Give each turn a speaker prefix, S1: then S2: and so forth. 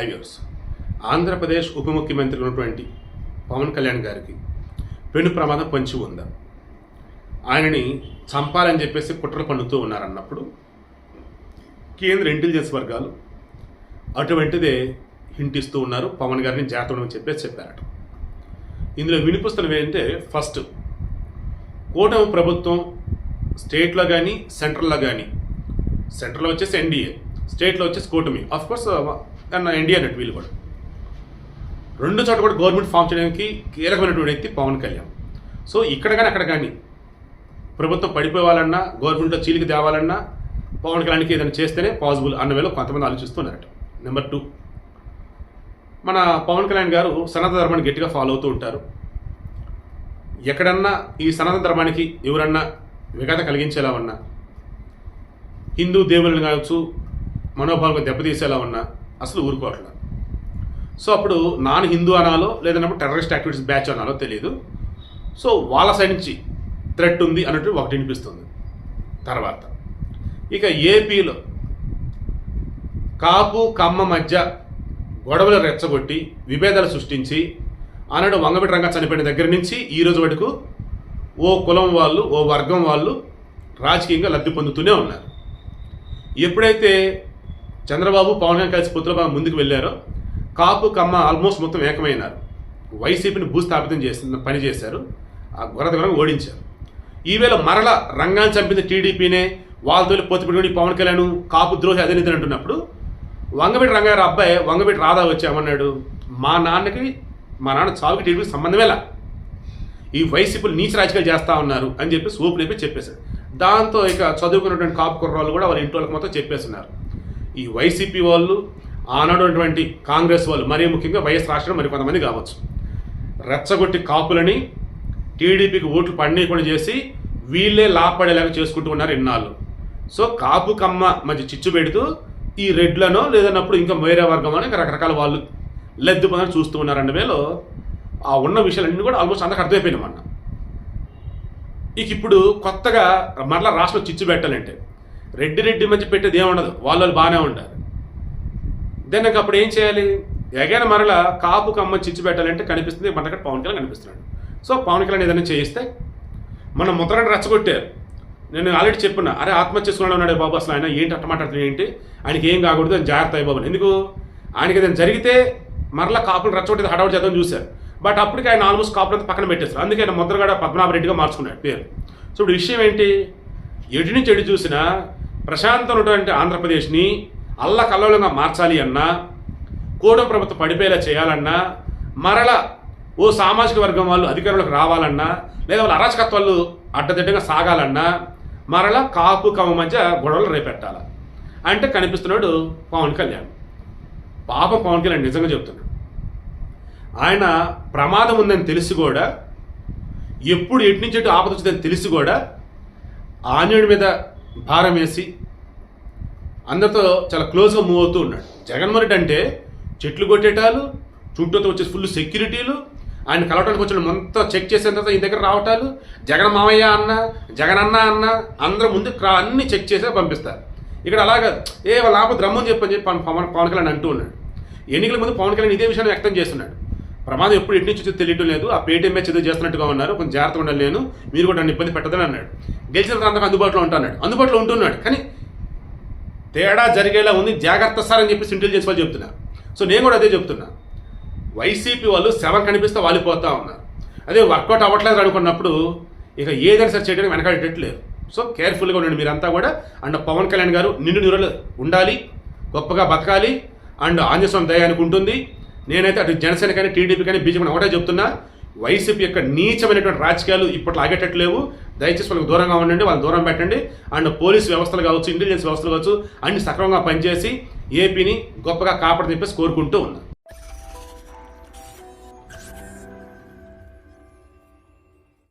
S1: Highways. Andhra Pradesh ఉప ముఖ్యమంత్రి ఉన్నటువంటి పవన్ కళ్యాణ్ గారికి పెను ప్రమాదం పంచి ఉందా? ఆయనని చంపాలని చెప్పేసి కుట్రలు పన్నుతూ ఉన్నారన్నప్పుడు కేంద్ర ఇంటెలిజెన్స్ వర్గాలు అటువంటిదే హింట్ ఇస్తూ ఉన్నారు. పవన్ గారిని జాగ్రత్త ఉండమని చెప్పేసి చెప్పారట. ఇందులో వినిపిస్తున్నవి ఏంటంటే ఫస్ట్ కూటమి ప్రభుత్వం స్టేట్లో కానీ సెంట్రల్లో కానీ సెంట్రల్లో వచ్చేసి ఎన్డీఏ స్టేట్లో వచ్చేసి కూటమి. ఆఫ్ కోర్స్ ఎన్డీఏ నెట్ వీళ్ళు కూడా. రెండు చోట్ల కూడా గవర్నమెంట్ ఫామ్ చేయడానికి కీలకమైనటువంటి వ్యక్తి పవన్ కళ్యాణ్. సో ఇక్కడ కానీ అక్కడ కానీ ప్రభుత్వం పడిపోవాలన్నా గవర్నమెంట్లో చీలికి తేవాలన్నా పవన్ కళ్యాణ్కి ఏదైనా చేస్తేనే పాసిబుల్ అన్న వేళ కొంతమంది ఆలోచిస్తున్నారట. నెంబర్ టూ మన పవన్ కళ్యాణ్ గారు సనాతన ధర్మాన్ని గట్టిగా ఫాలో అవుతూ ఉంటారు. ఎక్కడన్నా ఈ సనాతన ధర్మానికి ఎవరన్నా విఘాత కలిగించేలా ఉన్నా హిందూ దేవుళ్ళని కావచ్చు మనోభావాలకు దెబ్బతీసేలా ఉన్నా అసలు ఊరుకోవట్లేదు సో అప్పుడు నాన్ హిందూ అనాలో లేదన్నప్పుడు టెర్రరిస్ట్ యాక్టివిటీస్ బ్యాచ్ అనాలో తెలియదు సో వాళ్ళ సైడ్ నుంచి థ్రెట్ ఉంది అన్నట్టు ఒకటి వినిపిస్తుంది. తర్వాత ఇక ఏపీలో కాపు కమ్మ మధ్య గొడవలు రెచ్చగొట్టి విభేదాలు సృష్టించి ఆనాడు వంగబెట్టి రంగా చనిపోయిన దగ్గర నుంచి ఈ రోజు వరకు ఓ కులం వాళ్ళు ఓ వర్గం వాళ్ళు రాజకీయంగా లబ్ధి పొందుతూనే ఉన్నారు. ఎప్పుడైతే చంద్రబాబు పవన్ కళ్యాణ్ కలిసి పుత్రబాబు ముందుకు వెళ్ళారో. కాపు కమ్మ ఆల్మోస్ట్ మొత్తం ఏకమైనారు. వైసీపీని భూస్థాపితం చేసిన పని చేశారు. ఆ గొర్రె ఓడించారు. ఈవేళ మరల రంగాన్ని చంపింది టీడీపీనే. వాళ్ళతో పొత్తుపెట్టుకుని పవన్ కళ్యాణ్ కాపు ద్రోహి అదే అంటున్నప్పుడు వంగబెట్టి రంగారు అబ్బాయి వంగబెట్టి రాధా వచ్చామన్నాడు. మా నాన్నకి మా నాన్న చావుకి టీడీపీకి సంబంధమేలా ఈ వైసీపీలు నీచ రాజకీయాలు చేస్తా ఉన్నారు అని చెప్పి సూపు లేపి చెప్పేశారు. దాంతో ఇక చదువుకున్నటువంటి కాపు కుర్రాళ్ళు కూడా వాళ్ళ ఇంటి వాళ్ళకి మొత్తం చెప్పేస్తున్నారు. ఈ వైసీపీ వాళ్ళు ఆనాడు ఉన్నటువంటి కాంగ్రెస్ వాళ్ళు మరీ ముఖ్యంగా వైఎస్ రాష్ట్రం మరి కొంతమంది కావచ్చు రెచ్చగొట్టి కాపులని టీడీపీకి ఓట్లు పండేయకుండా చేసి వీళ్ళే లాభపడేలాగా చేసుకుంటూ ఉన్నారు ఇన్నాళ్ళు. సో కాపు కమ్మ మధ్య చిచ్చు పెడుతూ ఈ రెడ్లనో లేదన్నప్పుడు ఇంకా వేరే వర్గం అని రకరకాల వాళ్ళు లెద్దు పనులు చూస్తూ ఉన్నారండి వేలో ఆ ఉన్న విషయాలన్నీ కూడా ఆల్మోస్ట్ అందరికి అర్థమైపోయినామన్న ఇక ఇప్పుడు కొత్తగా మరలా రాష్ట్రం చిచ్చు పెట్టాలంటే రెడ్డి రెడ్డి మధ్య పెట్టేది ఏముండదు. వాళ్ళు వాళ్ళు బాగానే ఉంటారు దెన్ నాకు అప్పుడు ఏం చేయాలి? ఎగైన మరలా కాపు కమ్మ చిచ్చు పెట్టాలంటే కనిపిస్తుంది. మన దగ్గర పవన్ కళ్యాణ్ కనిపిస్తున్నాడు. సో పవన్ కళ్యాణ్ ఏదైనా చేయిస్తే మన ముద్రని రెచ్చగొట్టారు. నేను ఆల్రెడీ చెప్పున్నా అరే ఆత్మహత్య చేసుకున్నాడు ఉన్నాడు బాబు అసలు ఆయన ఏంటి అట్ట మాట్లాడుతున్నాడు ఏంటి? ఆయనకి ఏం కాకూడదు అని జాగ్రత్త అయ్యి బాబు. ఎందుకు? ఆయనకి ఏదైనా జరిగితే మరలా కాపులు రెచ్చగొట్టి హడావుడి చేద్దాం చూశారు. బట్ అప్పటికి ఆయన ఆల్మోస్ట్ కాపులంతా పక్కన పెట్టేస్తారు అందుకే ఆయన ముద్రగడ పద్మనాభరెడ్డిగా మార్చుకున్నాడు పేరు. సో ఇప్పుడు విషయం ఏంటి? ఎటు నుంచి ఎటు చూసినా ప్రశాంతం ఉన్నటువంటి ఆంధ్రప్రదేశ్ని అల్లకల్లోలంగా మార్చాలి అన్నా కూడ ప్రభుత్వం పడిపోయేలా చేయాలన్నా మరల ఓ సామాజిక వర్గం వాళ్ళు అధికారంలోకి రావాలన్నా లేదా వాళ్ళ అరాచకత్వాలు అడ్డదిడ్డంగా సాగాలన్నా మరల కాపు కమ మధ్య గొడవలు రేపెట్టాల. అంటే కనిపిస్తున్నాడు పవన్ కళ్యాణ్. పాప పవన్ కళ్యాణ్ నిజంగా చెప్తున్నాడు. ఆయన ప్రమాదం ఉందని తెలిసి కూడా ఎప్పుడు ఎటు నుంచి ఎటు ఆపద వచ్చిందని తెలిసి కూడా ఆంజనేయుడి మీద భారం వేసి అందరితో చాలా క్లోజ్గా మూవ్ అవుతూ ఉన్నాడు. జగన్మోహన్ రెడ్డి అంటే చెట్లు కొట్టేటాలు చుట్టూతో వచ్చే ఫుల్ సెక్యూరిటీలు ఆయన కలవటానికి వచ్చిన మొత్తం చెక్ చేసిన తర్వాత ఈ దగ్గర రావటాలు జగన్ మామయ్య అన్న జగన్ అన్న అన్న అందరూ ముందు అన్ని చెక్ చేసే పంపిస్తారు. ఇక్కడ అలాగా ఏ వాళ్ళ ఆపద్రమ్మని చెప్పని చెప్పి పవన్ పవన్ పవన్ కళ్యాణ్ అంటూ ఉన్నాడు. ఎన్నికల ముందు పవన్ కళ్యాణ్ ఇదే విషయాన్ని వ్యక్తం చేస్తున్నాడు. ప్రమాదం ఎప్పుడు ఎటు నుంచి వచ్చో తెలియటం లేదు. ఆ పేటీఎం మ్యాచ్ ఏదో చేస్తున్నట్టుగా ఉన్నారు. కొంచెం జాగ్రత్తగా ఉండాలి నేను. మీరు కూడా నన్ను ఇబ్బంది పెట్టదని అన్నాడు. గెలిచిన ప్రాంతం అందుబాటులో ఉంటాడు అందుబాటులో ఉంటున్నాడు. కానీ తేడా జరిగేలా ఉంది. జాగ్రత్త సార్ అని చెప్పి ఇంటెలిజెన్స్ వాళ్ళు చెప్తున్నారు సో నేను కూడా అదే చెప్తున్నా. వైసీపీ వాళ్ళు శవం కనిపిస్తే వాలిపోతా ఉన్నారు. అదే వర్కౌట్ అవ్వట్లేదు అనుకున్నప్పుడు ఇక ఏదైనా సరే చేయడానికి వెనకాడేటట్లేదు సో కేర్ఫుల్గా ఉండండి మీరంతా కూడా. అండ్ పవన్ కళ్యాణ్ గారు నిండు నిరలు ఉండాలి. గొప్పగా బతకాలి. అండ్ ఆంజస్వామి దయానికి ఉంటుంది. నేనైతే అటు జనసేన కానీ టీడీపీ కానీ బీజేపీ ఒకటే చెప్తున్నా వైసీపీ యొక్క నీచమైనటువంటి రాజకీయాలు ఇప్పట్లో ఆగేటట్లేవు. దయచేసి వాళ్ళకి దూరంగా ఉండండి వాళ్ళని దూరం పెట్టండి. అండ్ పోలీస్ వ్యవస్థలు కావచ్చు ఇంటెలిజెన్స్ వ్యవస్థలు కావచ్చు అన్ని సక్రమంగా పనిచేసి ఏపీని గొప్పగా కాపాడని చెప్పేసి కోరుకుంటూ ఉన్నాను